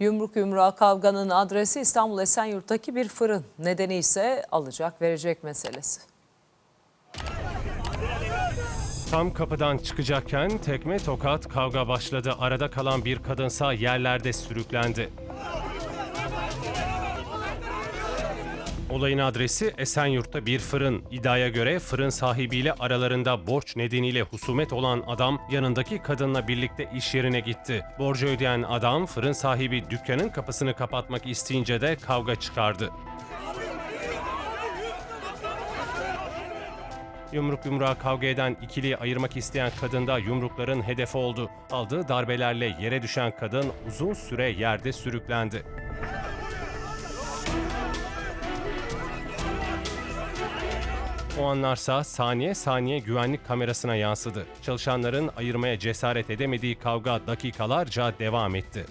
Yumruk yumruğa kavganın adresi İstanbul Esenyurt'taki bir fırın. Nedeni ise alacak verecek meselesi. Tam kapıdan çıkacakken tekme tokat kavga başladı. Arada kalan bir kadınsa yerlerde sürüklendi. Olayın adresi Esenyurt'ta bir fırın. İddiaya göre fırın sahibiyle aralarında borç nedeniyle husumet olan adam yanındaki kadınla birlikte iş yerine gitti. Borcu ödeyen adam fırın sahibi dükkanın kapısını kapatmak isteyince de kavga çıkardı. Yumruk yumruğa kavga eden ikiliyi ayırmak isteyen kadın da yumrukların hedefi oldu. Aldığı darbelerle yere düşen kadın uzun süre yerde sürüklendi. O anlarsa saniye saniye güvenlik kamerasına yansıdı. Çalışanların ayırmaya cesaret edemediği kavga dakikalarca devam etti.